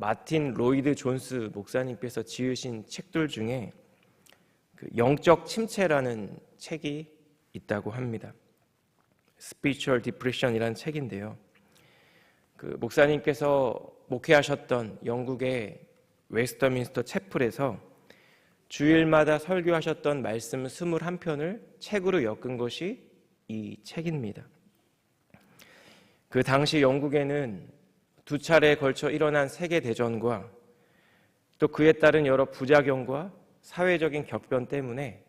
마틴 로이드 존스 목사님께서 지으신 책들 중에 그 영적 침체라는 책이 있다고 합니다. Spiritual Depression이라는 책인데요. 그 목사님께서 목회하셨던 영국의 웨스터민스터 채플에서 주일마다 설교하셨던 말씀 21편을 책으로 엮은 것이 이 책입니다. 그 당시 영국에는 두 차례에 걸쳐 일어난 세계 대전과 또 그에 따른 여러 부작용과 사회적인 격변 때문에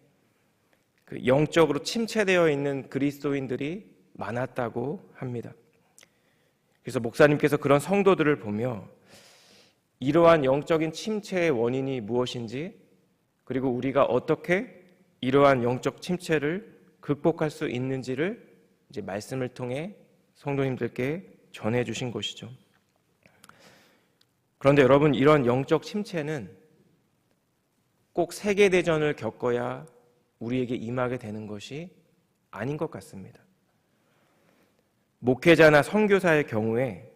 그 영적으로 침체되어 있는 그리스도인들이 많았다고 합니다. 그래서 목사님께서 그런 성도들을 보며 이러한 영적인 침체의 원인이 무엇인지 그리고 우리가 어떻게 이러한 영적 침체를 극복할 수 있는지를 이제 말씀을 통해 성도님들께 전해 주신 것이죠. 그런데 여러분 이런 영적 침체는 꼭 세계 대전을 겪어야 우리에게 임하게 되는 것이 아닌 것 같습니다. 목회자나 선교사의 경우에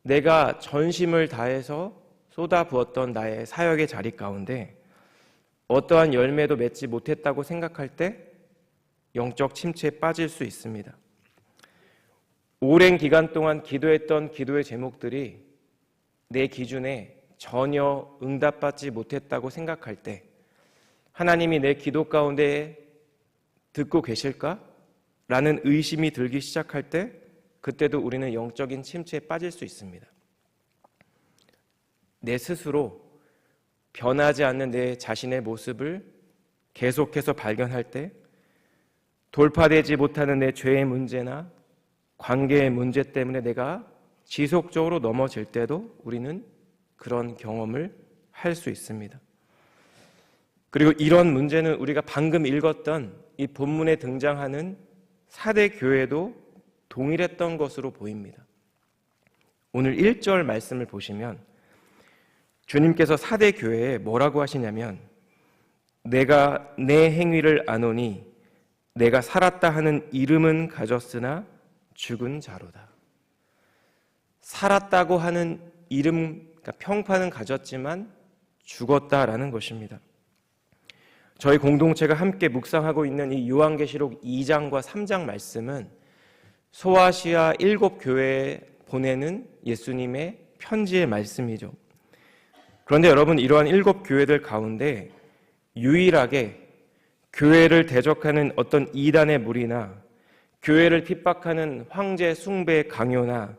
내가 전심을 다해서 쏟아부었던 나의 사역의 자리 가운데 어떠한 열매도 맺지 못했다고 생각할 때 영적 침체에 빠질 수 있습니다. 오랜 기간 동안 기도했던 기도의 제목들이 내 기준에 전혀 응답받지 못했다고 생각할 때 하나님이 내 기도 가운데 듣고 계실까? 라는 의심이 들기 시작할 때 그때도 우리는 영적인 침체에 빠질 수 있습니다. 내 스스로 변하지 않는 내 자신의 모습을 계속해서 발견할 때 돌파되지 못하는 내 죄의 문제나 관계의 문제 때문에 내가 지속적으로 넘어질 때도 우리는 그런 경험을 할 수 있습니다. 그리고 이런 문제는 우리가 방금 읽었던 이 본문에 등장하는 사대 교회도 동일했던 것으로 보입니다. 오늘 1절 말씀을 보시면 주님께서 사대 교회에 뭐라고 하시냐면 내가 내 행위를 아노니 내가 살았다 하는 이름은 가졌으나 죽은 자로다. 살았다고 하는 이름, 그러니까 평판은 가졌지만 죽었다라는 것입니다. 저희 공동체가 함께 묵상하고 있는 이 요한계시록 2장과 3장 말씀은 소아시아 일곱 교회에 보내는 예수님의 편지의 말씀이죠. 그런데 여러분 이러한 일곱 교회들 가운데 유일하게 교회를 대적하는 어떤 이단의 무리나 교회를 핍박하는 황제 숭배 강요나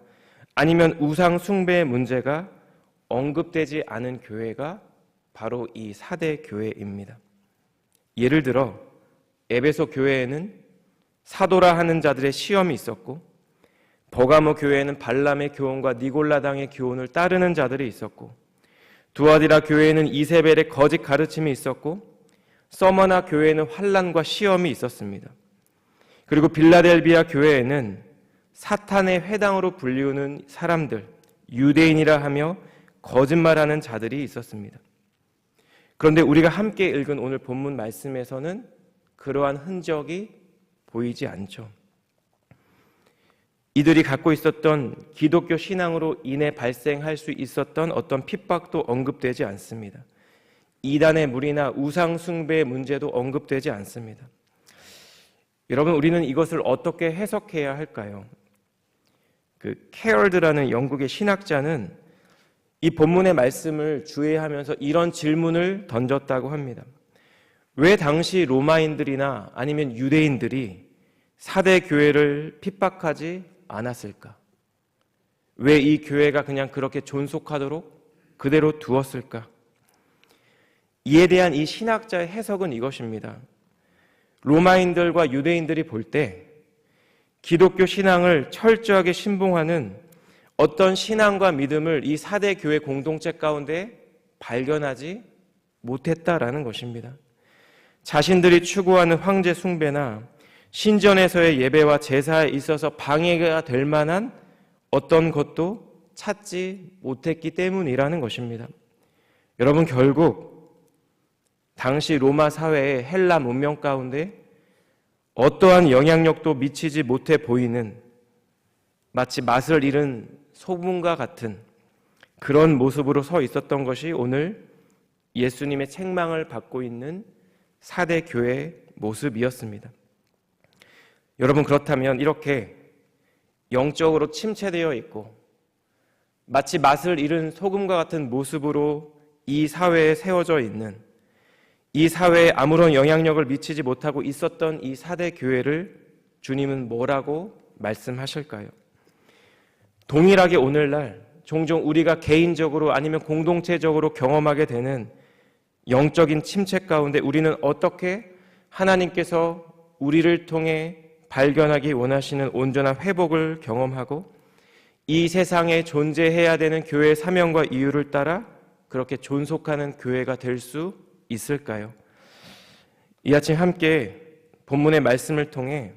아니면 우상 숭배의 문제가 언급되지 않은 교회가 바로 이 사대 교회입니다. 예를 들어 에베소 교회에는 사도라 하는 자들의 시험이 있었고 버가모 교회에는 발람의 교훈과 니골라당의 교훈을 따르는 자들이 있었고 두아디라 교회에는 이세벨의 거짓 가르침이 있었고 서머나 교회에는 환란과 시험이 있었습니다. 그리고 빌라델비아 교회에는 사탄의 회당으로 불리우는 사람들, 유대인이라 하며 거짓말하는 자들이 있었습니다. 그런데 우리가 함께 읽은 오늘 본문 말씀에서는 그러한 흔적이 보이지 않죠. 이들이 갖고 있었던 기독교 신앙으로 인해 발생할 수 있었던 어떤 핍박도 언급되지 않습니다. 이단의 무리나 우상숭배의 문제도 언급되지 않습니다. 여러분, 우리는 이것을 어떻게 해석해야 할까요? 그 캐럴드라는 영국의 신학자는 이 본문의 말씀을 주의하면서 이런 질문을 던졌다고 합니다. 왜 당시 로마인들이나 아니면 유대인들이 사대 교회를 핍박하지 않았을까? 왜 이 교회가 그냥 그렇게 존속하도록 그대로 두었을까? 이에 대한 이 신학자의 해석은 이것입니다. 로마인들과 유대인들이 볼 때 기독교 신앙을 철저하게 신봉하는 어떤 신앙과 믿음을 이 사대 교회 공동체 가운데 발견하지 못했다라는 것입니다. 자신들이 추구하는 황제 숭배나 신전에서의 예배와 제사에 있어서 방해가 될 만한 어떤 것도 찾지 못했기 때문이라는 것입니다. 여러분 결국 당시 로마 사회의 헬라 문명 가운데 어떠한 영향력도 미치지 못해 보이는 마치 맛을 잃은 소금과 같은 그런 모습으로 서 있었던 것이 오늘 예수님의 책망을 받고 있는 사대 교회의 모습이었습니다. 여러분 그렇다면 이렇게 영적으로 침체되어 있고 마치 맛을 잃은 소금과 같은 모습으로 이 사회에 세워져 있는 이 사회에 아무런 영향력을 미치지 못하고 있었던 이 사대 교회를 주님은 뭐라고 말씀하실까요? 동일하게 오늘날 종종 우리가 개인적으로 아니면 공동체적으로 경험하게 되는 영적인 침체 가운데 우리는 어떻게 하나님께서 우리를 통해 발견하기 원하시는 온전한 회복을 경험하고 이 세상에 존재해야 되는 교회의 사명과 이유를 따라 그렇게 존속하는 교회가 될수 있을까요? 이 아침 함께 본문의 말씀을 통해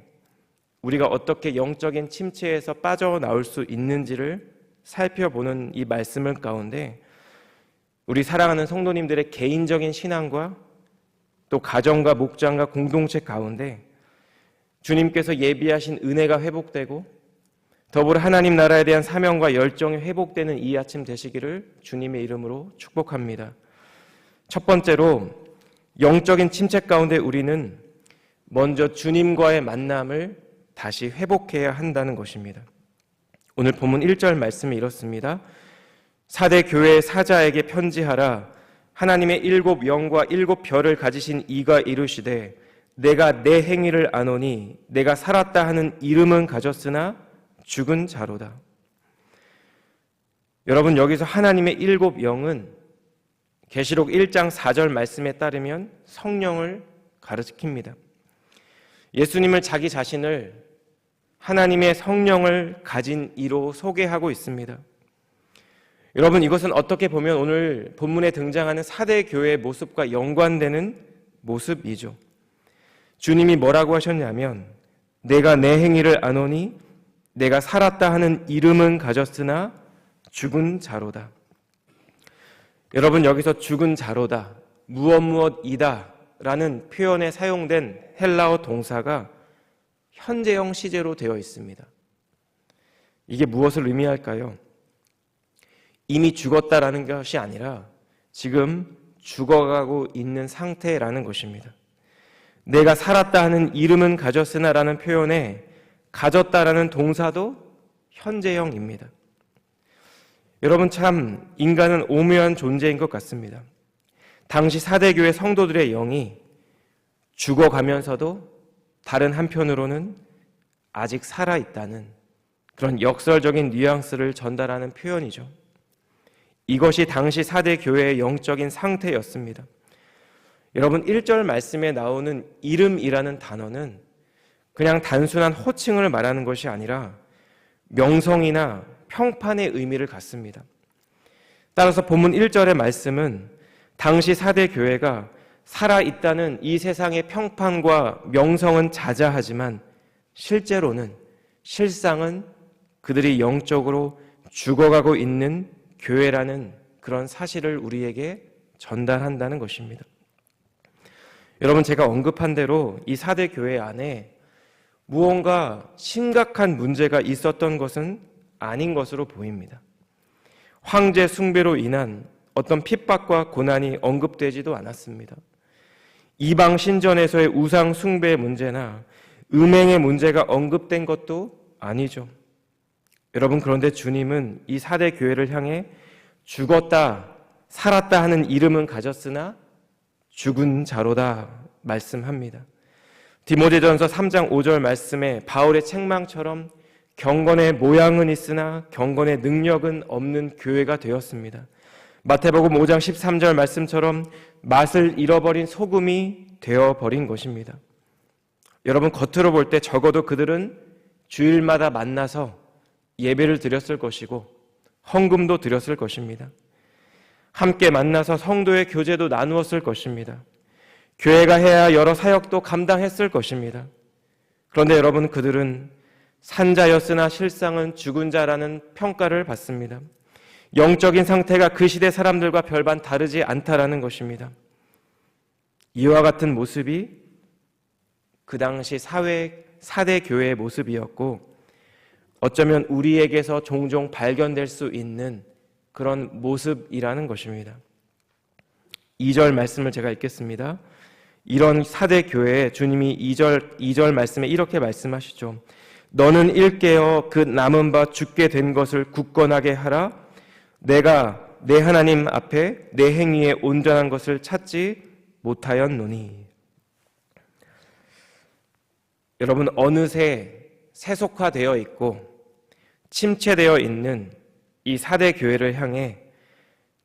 우리가 어떻게 영적인 침체에서 빠져나올 수 있는지를 살펴보는 이 말씀을 가운데 우리 사랑하는 성도님들의 개인적인 신앙과 또 가정과 목장과 공동체 가운데 주님께서 예비하신 은혜가 회복되고 더불어 하나님 나라에 대한 사명과 열정이 회복되는 이 아침 되시기를 주님의 이름으로 축복합니다. 첫 번째로 영적인 침체 가운데 우리는 먼저 주님과의 만남을 다시 회복해야 한다는 것입니다. 오늘 본문 1절 말씀이 이렇습니다. 사대 교회 사자에게 편지하라 하나님의 일곱 영과 일곱 별을 가지신 이가 이르시되 내가 내 행위를 아노니 내가 살았다 하는 이름은 가졌으나 죽은 자로다. 여러분 여기서 하나님의 일곱 영은 계시록 1장 4절 말씀에 따르면 성령을 가르칩니다. 예수님을 자기 자신을 하나님의 성령을 가진 이로 소개하고 있습니다. 여러분 이것은 어떻게 보면 오늘 본문에 등장하는 사대 교회의 모습과 연관되는 모습이죠. 주님이 뭐라고 하셨냐면 내가 내 행위를 아노니 내가 살았다 하는 이름은 가졌으나 죽은 자로다. 여러분 여기서 죽은 자로다 무엇 무엇이다 라는 표현에 사용된 헬라어 동사가 현재형 시제로 되어 있습니다. 이게 무엇을 의미할까요? 이미 죽었다라는 것이 아니라 지금 죽어가고 있는 상태라는 것입니다. 내가 살았다 하는 이름은 가졌으나라는 표현에 가졌다라는 동사도 현재형입니다. 여러분 참 인간은 오묘한 존재인 것 같습니다. 당시 사대교회 성도들의 영이 죽어가면서도 다른 한편으로는 아직 살아있다는 그런 역설적인 뉘앙스를 전달하는 표현이죠. 이것이 당시 사대 교회의 영적인 상태였습니다. 여러분 1절 말씀에 나오는 이름이라는 단어는 그냥 단순한 호칭을 말하는 것이 아니라 명성이나 평판의 의미를 갖습니다. 따라서 본문 1절의 말씀은 당시 사대 교회가 살아있다는 이 세상의 평판과 명성은 자자하지만 실제로는 실상은 그들이 영적으로 죽어가고 있는 교회라는 그런 사실을 우리에게 전달한다는 것입니다. 여러분 제가 언급한 대로 이 사대 교회 안에 무언가 심각한 문제가 있었던 것은 아닌 것으로 보입니다. 황제 숭배로 인한 어떤 핍박과 고난이 언급되지도 않았습니다. 이방 신전에서의 우상 숭배의 문제나 음행의 문제가 언급된 것도 아니죠. 여러분 그런데 주님은 이 사대 교회를 향해 죽었다, 살았다 하는 이름은 가졌으나 죽은 자로다 말씀합니다. 디모데전서 3장 5절 말씀에 바울의 책망처럼 경건의 모양은 있으나 경건의 능력은 없는 교회가 되었습니다. 마태복음 5장 13절 말씀처럼 맛을 잃어버린 소금이 되어버린 것입니다. 여러분 겉으로 볼 때 적어도 그들은 주일마다 만나서 예배를 드렸을 것이고 헌금도 드렸을 것입니다. 함께 만나서 성도의 교제도 나누었을 것입니다. 교회가 해야 여러 사역도 감당했을 것입니다. 그런데 여러분 그들은 산자였으나 실상은 죽은 자라는 평가를 받습니다. 영적인 상태가 그 시대 사람들과 별반 다르지 않다라는 것입니다. 이와 같은 모습이 그 당시 사회 사대 교회의 모습이었고 어쩌면 우리에게서 종종 발견될 수 있는 그런 모습이라는 것입니다. 2절 말씀을 제가 읽겠습니다. 이런 사대 교회에 주님이 2절 2절 말씀에 이렇게 말씀하시죠. 너는 일깨어 그 남은 바 죽게 된 것을 굳건하게 하라. 내가 내 하나님 앞에 내 행위에 온전한 것을 찾지 못하였노니. 여러분 어느새 세속화되어 있고 침체되어 있는 이 사대 교회를 향해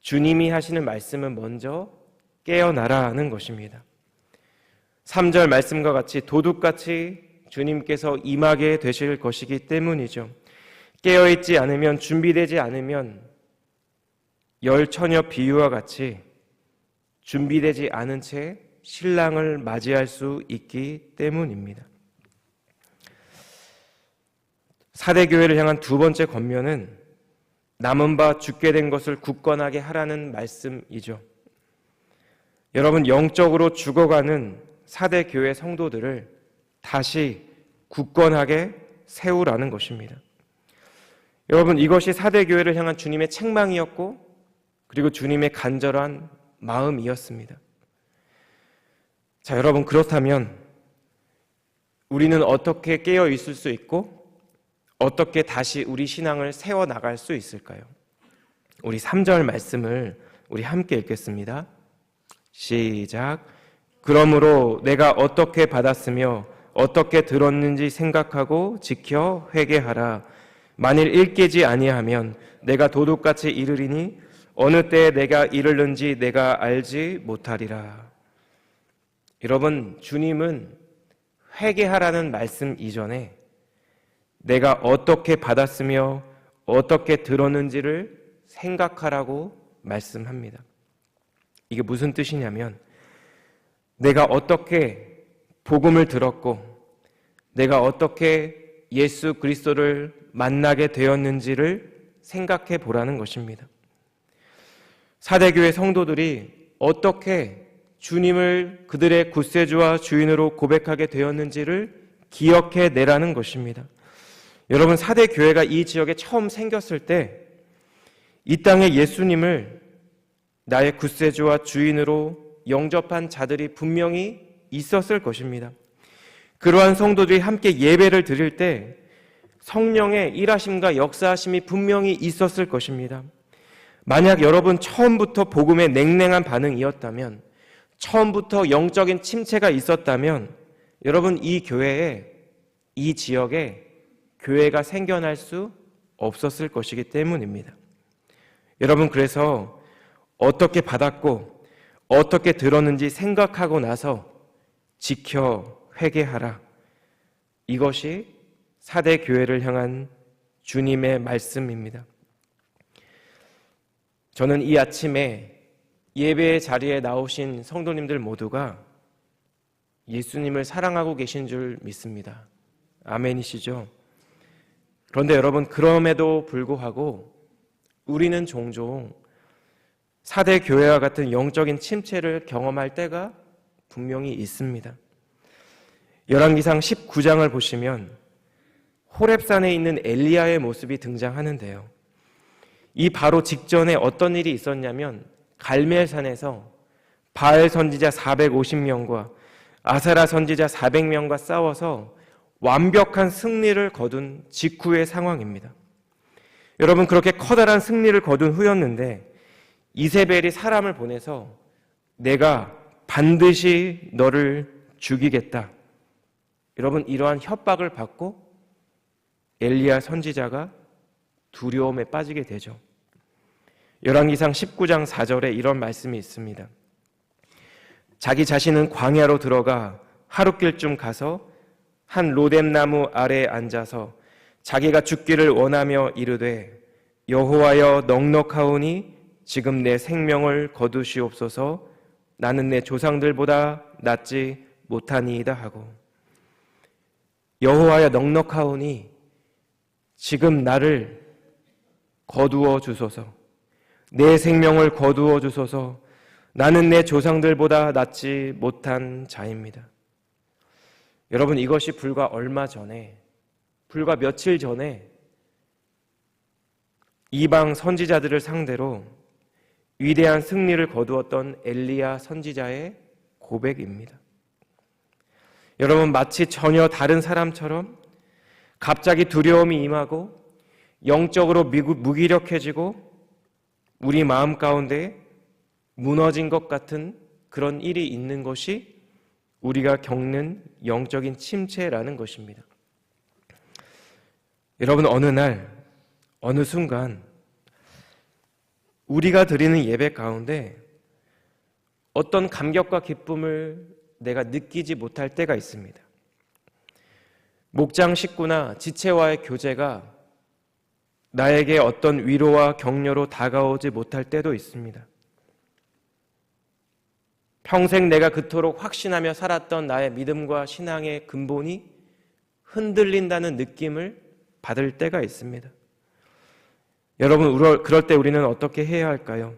주님이 하시는 말씀은 먼저 깨어나라는 것입니다. 3절 말씀과 같이 도둑같이 주님께서 임하게 되실 것이기 때문이죠. 깨어있지 않으면 준비되지 않으면 열 처녀 비유와 같이 준비되지 않은 채 신랑을 맞이할 수 있기 때문입니다. 사대교회를 향한 두 번째 권면은 남은 바 죽게 된 것을 굳건하게 하라는 말씀이죠. 여러분, 영적으로 죽어가는 사대교회 성도들을 다시 굳건하게 세우라는 것입니다. 여러분, 이것이 사대교회를 향한 주님의 책망이었고, 그리고 주님의 간절한 마음이었습니다. 자, 여러분, 그렇다면 우리는 어떻게 깨어 있을 수 있고, 어떻게 다시 우리 신앙을 세워 나갈 수 있을까요? 우리 3절 말씀을 우리 함께 읽겠습니다. 시작. 그러므로 내가 어떻게 받았으며 어떻게 들었는지 생각하고 지켜 회개하라. 만일 읽기지 아니하면 내가 도둑같이 이르리니 어느 때에 내가 이르는지 내가 알지 못하리라. 여러분, 주님은 회개하라는 말씀 이전에 내가 어떻게 받았으며 어떻게 들었는지를 생각하라고 말씀합니다. 이게 무슨 뜻이냐면 내가 어떻게 복음을 들었고 내가 어떻게 예수 그리스도를 만나게 되었는지를 생각해 보라는 것입니다. 사대교회 성도들이 어떻게 주님을 그들의 구세주와 주인으로 고백하게 되었는지를 기억해 내라는 것입니다. 여러분 사대 교회가 이 지역에 처음 생겼을 때 이 땅에 예수님을 나의 구세주와 주인으로 영접한 자들이 분명히 있었을 것입니다. 그러한 성도들이 함께 예배를 드릴 때 성령의 일하심과 역사하심이 분명히 있었을 것입니다. 만약 여러분 처음부터 복음에 냉랭한 반응이었다면, 처음부터 영적인 침체가 있었다면, 여러분 이 교회에, 이 지역에 교회가 생겨날 수 없었을 것이기 때문입니다. 여러분, 그래서 어떻게 받았고 어떻게 들었는지 생각하고 나서 지켜 회개하라. 이것이 사대 교회를 향한 주님의 말씀입니다. 저는 이 아침에 예배 자리에 나오신 성도님들 모두가 예수님을 사랑하고 계신 줄 믿습니다. 아멘이시죠? 그런데 여러분, 그럼에도 불구하고 우리는 종종 사대 교회와 같은 영적인 침체를 경험할 때가 분명히 있습니다. 열왕기상 19장을 보시면 호렙산에 있는 엘리야의 모습이 등장하는데요. 이 바로 직전에 어떤 일이 있었냐면 갈멜산에서 바알 선지자 450명과 아사라 선지자 400명과 싸워서 완벽한 승리를 거둔 직후의 상황입니다. 여러분 그렇게 커다란 승리를 거둔 후였는데 이세벨이 사람을 보내서 내가 반드시 너를 죽이겠다. 여러분 이러한 협박을 받고 엘리야 선지자가 두려움에 빠지게 되죠. 열왕기상 19장 4절에 이런 말씀이 있습니다. 자기 자신은 광야로 들어가 하룻길쯤 가서 한 로뎀나무 아래에 앉아서 자기가 죽기를 원하며 이르되 여호와여 넉넉하오니 지금 내 생명을 거두시옵소서 나는 내 조상들보다 낫지 못하니이다 하고 여호와여 넉넉하오니 지금 나를 거두어 주소서 내 생명을 거두어 주소서 나는 내 조상들보다 낫지 못한 자입니다. 여러분 이것이 불과 얼마 전에 불과 며칠 전에 이방 선지자들을 상대로 위대한 승리를 거두었던 엘리야 선지자의 고백입니다. 여러분 마치 전혀 다른 사람처럼 갑자기 두려움이 임하고 영적으로 무기력해지고 우리 마음 가운데 무너진 것 같은 그런 일이 있는 것이 우리가 겪는 영적인 침체라는 것입니다. 여러분 어느 날 어느 순간 우리가 드리는 예배 가운데 어떤 감격과 기쁨을 내가 느끼지 못할 때가 있습니다. 목장 식구나 지체와의 교제가 나에게 어떤 위로와 격려로 다가오지 못할 때도 있습니다. 평생 내가 그토록 확신하며 살았던 나의 믿음과 신앙의 근본이 흔들린다는 느낌을 받을 때가 있습니다. 여러분, 그럴 때 우리는 어떻게 해야 할까요?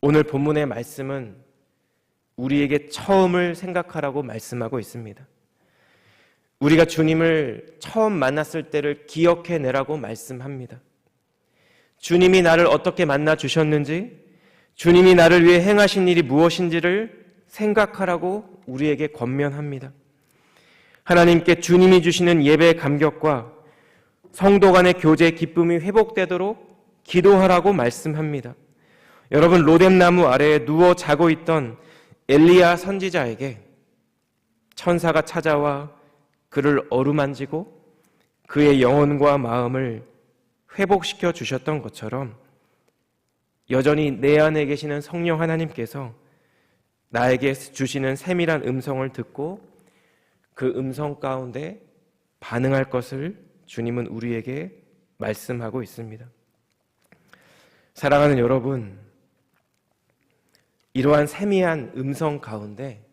오늘 본문의 말씀은 우리에게 처음을 생각하라고 말씀하고 있습니다. 우리가 주님을 처음 만났을 때를 기억해내라고 말씀합니다. 주님이 나를 어떻게 만나 주셨는지, 주님이 나를 위해 행하신 일이 무엇인지를 생각하라고 우리에게 권면합니다. 하나님께 주님이 주시는 예배의 감격과 성도 간의 교제의 기쁨이 회복되도록 기도하라고 말씀합니다. 여러분 로뎀나무 아래에 누워 자고 있던 엘리야 선지자에게 천사가 찾아와 그를 어루만지고 그의 영혼과 마음을 회복시켜 주셨던 것처럼 여전히 내 안에 계시는 성령 하나님께서 나에게 주시는 세밀한 음성을 듣고 그 음성 가운데 반응할 것을 주님은 우리에게 말씀하고 있습니다. 사랑하는 여러분, 이러한 세미한 음성 가운데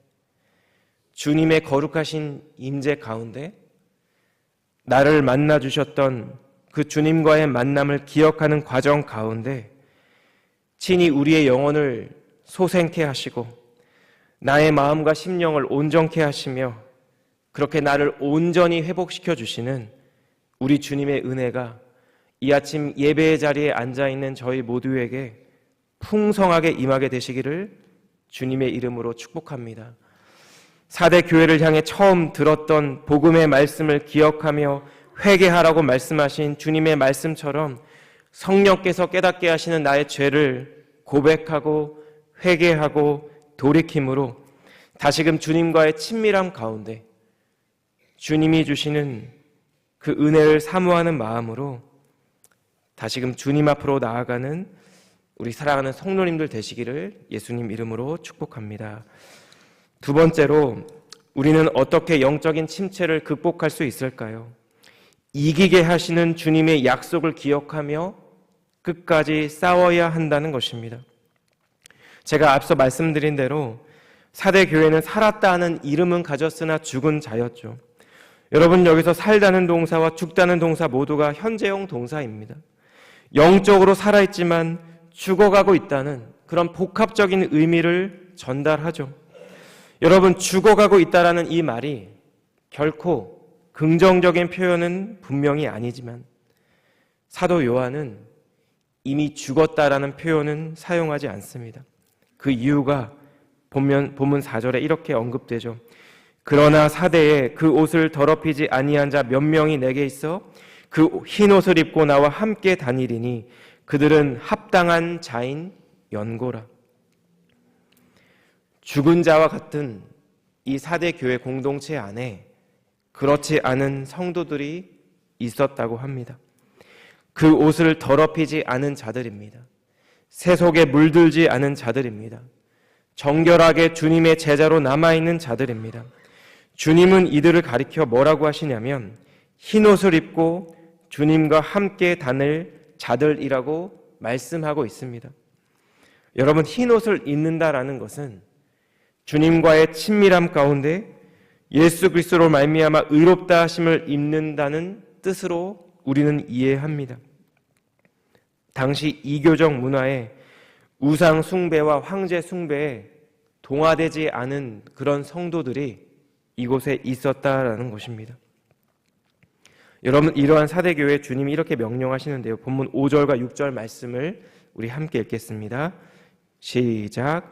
주님의 거룩하신 임재 가운데 나를 만나 주셨던 그 주님과의 만남을 기억하는 과정 가운데 친히 우리의 영혼을 소생케 하시고 나의 마음과 심령을 온전케 하시며 그렇게 나를 온전히 회복시켜 주시는 우리 주님의 은혜가 이 아침 예배의 자리에 앉아 있는 저희 모두에게 풍성하게 임하게 되시기를 주님의 이름으로 축복합니다. 4대 교회를 향해 처음 들었던 복음의 말씀을 기억하며 회개하라고 말씀하신 주님의 말씀처럼 성령께서 깨닫게 하시는 나의 죄를 고백하고 회개하고 돌이킴으로 다시금 주님과의 친밀함 가운데 주님이 주시는 그 은혜를 사모하는 마음으로 다시금 주님 앞으로 나아가는 우리 사랑하는 성도님들 되시기를 예수님 이름으로 축복합니다. 두 번째로 우리는 어떻게 영적인 침체를 극복할 수 있을까요? 이기게 하시는 주님의 약속을 기억하며 끝까지 싸워야 한다는 것입니다. 제가 앞서 말씀드린 대로 사대 교회는 살았다 하는 이름은 가졌으나 죽은 자였죠. 여러분 여기서 살다는 동사와 죽다는 동사 모두가 현재형 동사입니다. 영적으로 살아있지만 죽어가고 있다는 그런 복합적인 의미를 전달하죠. 여러분 죽어가고 있다라는 이 말이 결코 긍정적인 표현은 분명히 아니지만 사도 요한은 이미 죽었다라는 표현은 사용하지 않습니다. 그 이유가 본문, 본문 4절에 이렇게 언급되죠. 그러나 사대에 그 옷을 더럽히지 아니한 자 몇 명이 내게 있어 그 흰 옷을 입고 나와 함께 다니리니 그들은 합당한 자인 연고라. 죽은 자와 같은 이 사대 교회 공동체 안에 그렇지 않은 성도들이 있었다고 합니다. 그 옷을 더럽히지 않은 자들입니다. 세속에 물들지 않은 자들입니다. 정결하게 주님의 제자로 남아있는 자들입니다. 주님은 이들을 가리켜 뭐라고 하시냐면 흰 옷을 입고 주님과 함께 다닐 자들이라고 말씀하고 있습니다. 여러분 흰 옷을 입는다라는 것은 주님과의 친밀함 가운데 예수 그리스도로 말미암아 의롭다 하심을 입는다는 뜻으로 우리는 이해합니다. 당시 이교적 문화에 우상 숭배와 황제 숭배에 동화되지 않은 그런 성도들이 이곳에 있었다라는 것입니다. 여러분 이러한 사대교회 주님이 이렇게 명령하시는데요. 본문 5절과 6절 말씀을 우리 함께 읽겠습니다. 시작.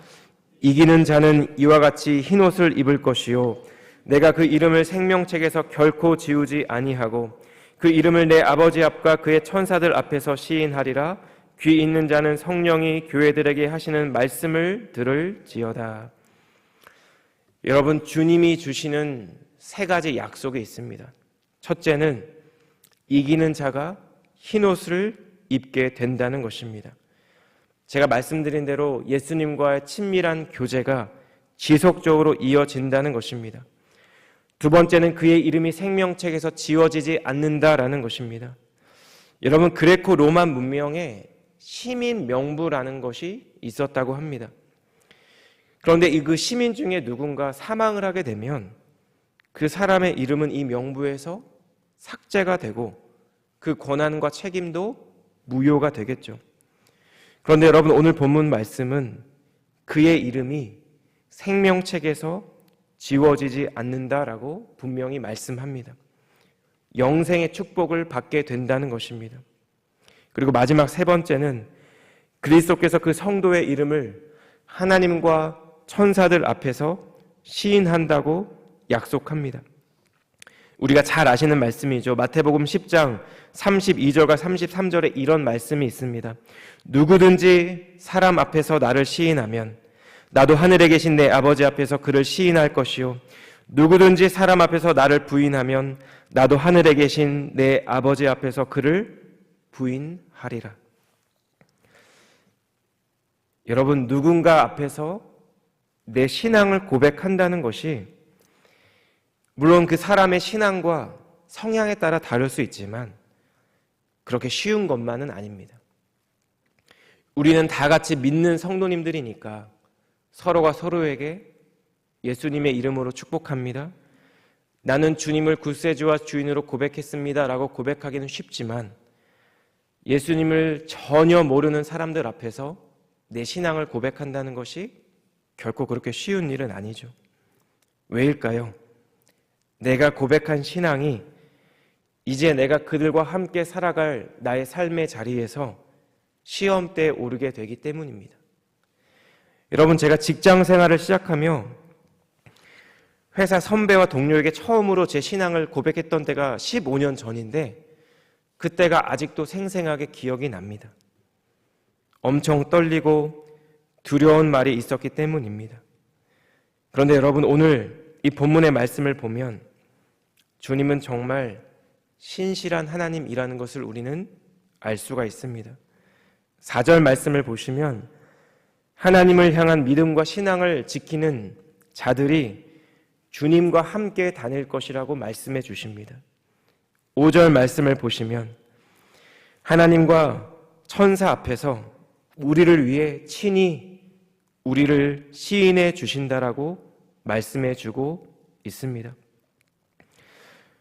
이기는 자는 이와 같이 흰 옷을 입을 것이요 내가 그 이름을 생명책에서 결코 지우지 아니하고 그 이름을 내 아버지 앞과 그의 천사들 앞에서 시인하리라 귀 있는 자는 성령이 교회들에게 하시는 말씀을 들을지어다. 여러분 주님이 주시는 세 가지 약속이 있습니다. 첫째는 이기는 자가 흰 옷을 입게 된다는 것입니다. 제가 말씀드린 대로 예수님과의 친밀한 교제가 지속적으로 이어진다는 것입니다. 두 번째는 그의 이름이 생명책에서 지워지지 않는다라는 것입니다. 여러분 그레코 로만 문명에 시민 명부라는 것이 있었다고 합니다. 그런데 이 그 시민 중에 누군가 사망을 하게 되면 그 사람의 이름은 이 명부에서 삭제가 되고 그 권한과 책임도 무효가 되겠죠. 그런데 여러분 오늘 본문 말씀은 그의 이름이 생명책에서 지워지지 않는다라고 분명히 말씀합니다. 영생의 축복을 받게 된다는 것입니다. 그리고 마지막 세 번째는 그리스도께서 그 성도의 이름을 하나님과 천사들 앞에서 시인한다고 약속합니다. 우리가 잘 아시는 말씀이죠. 마태복음 10장 32절과 33절에 이런 말씀이 있습니다. 누구든지 사람 앞에서 나를 시인하면 나도 하늘에 계신 내 아버지 앞에서 그를 시인할 것이요. 누구든지 사람 앞에서 나를 부인하면 나도 하늘에 계신 내 아버지 앞에서 그를 부인하리라. 여러분, 누군가 앞에서 내 신앙을 고백한다는 것이 물론 그 사람의 신앙과 성향에 따라 다를 수 있지만 그렇게 쉬운 것만은 아닙니다. 우리는 다 같이 믿는 성도님들이니까 서로가 서로에게 예수님의 이름으로 축복합니다. 나는 주님을 구세주와 주인으로 고백했습니다. 라고 고백하기는 쉽지만 예수님을 전혀 모르는 사람들 앞에서 내 신앙을 고백한다는 것이 결코 그렇게 쉬운 일은 아니죠. 왜일까요? 내가 고백한 신앙이 이제 내가 그들과 함께 살아갈 나의 삶의 자리에서 시험대에 오르게 되기 때문입니다. 여러분, 제가 직장 생활을 시작하며 회사 선배와 동료에게 처음으로 제 신앙을 고백했던 때가 15년 전인데 그때가 아직도 생생하게 기억이 납니다. 엄청 떨리고 두려운 말이 있었기 때문입니다. 그런데 여러분, 오늘 이 본문의 말씀을 보면 주님은 정말 신실한 하나님이라는 것을 우리는 알 수가 있습니다. 4절 말씀을 보시면 하나님을 향한 믿음과 신앙을 지키는 자들이 주님과 함께 다닐 것이라고 말씀해 주십니다. 5절 말씀을 보시면 하나님과 천사 앞에서 우리를 위해 친히 우리를 시인해 주신다라고 말씀해 주고 있습니다.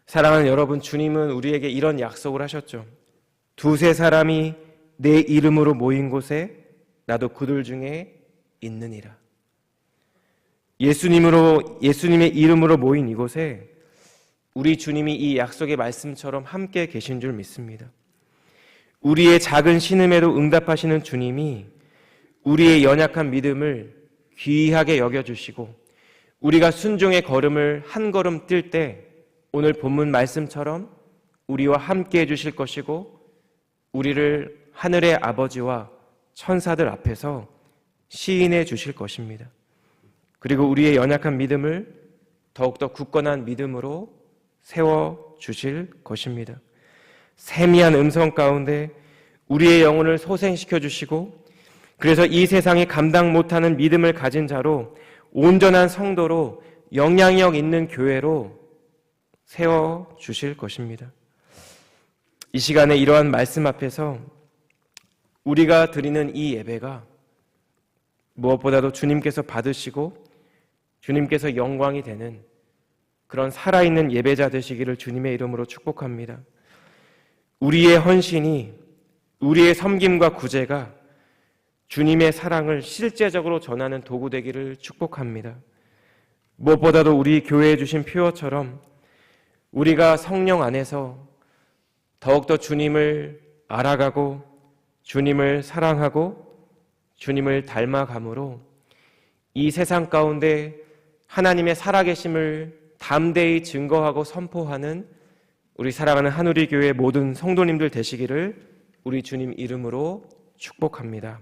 사랑하는 여러분, 주님은 우리에게 이런 약속을 하셨죠. 두세 사람이 내 이름으로 모인 곳에 나도 그들 중에 있느니라. 예수님으로 예수님의 이름으로 모인 이곳에 우리 주님이 이 약속의 말씀처럼 함께 계신 줄 믿습니다. 우리의 작은 신음에도 응답하시는 주님이 우리의 연약한 믿음을 귀하게 여겨 주시고 우리가 순종의 걸음을 한 걸음 뛸 때 오늘 본문 말씀처럼 우리와 함께 해 주실 것이고 우리를 하늘의 아버지와 천사들 앞에서 시인해 주실 것입니다. 그리고 우리의 연약한 믿음을 더욱더 굳건한 믿음으로 세워 주실 것입니다. 세미한 음성 가운데 우리의 영혼을 소생시켜 주시고 그래서 이 세상이 감당 못하는 믿음을 가진 자로 온전한 성도로 영향력 있는 교회로 세워 주실 것입니다. 이 시간에 이러한 말씀 앞에서 우리가 드리는 이 예배가 무엇보다도 주님께서 받으시고 주님께서 영광이 되는 그런 살아있는 예배자 되시기를 주님의 이름으로 축복합니다. 우리의 헌신이 우리의 섬김과 구제가 주님의 사랑을 실제적으로 전하는 도구 되기를 축복합니다. 무엇보다도 우리 교회에 주신 표어처럼 우리가 성령 안에서 더욱더 주님을 알아가고 주님을 사랑하고 주님을 닮아감으로 이 세상 가운데 하나님의 살아계심을 담대히 증거하고 선포하는 우리 사랑하는 한우리 교회 모든 성도님들 되시기를 우리 주님 이름으로 축복합니다.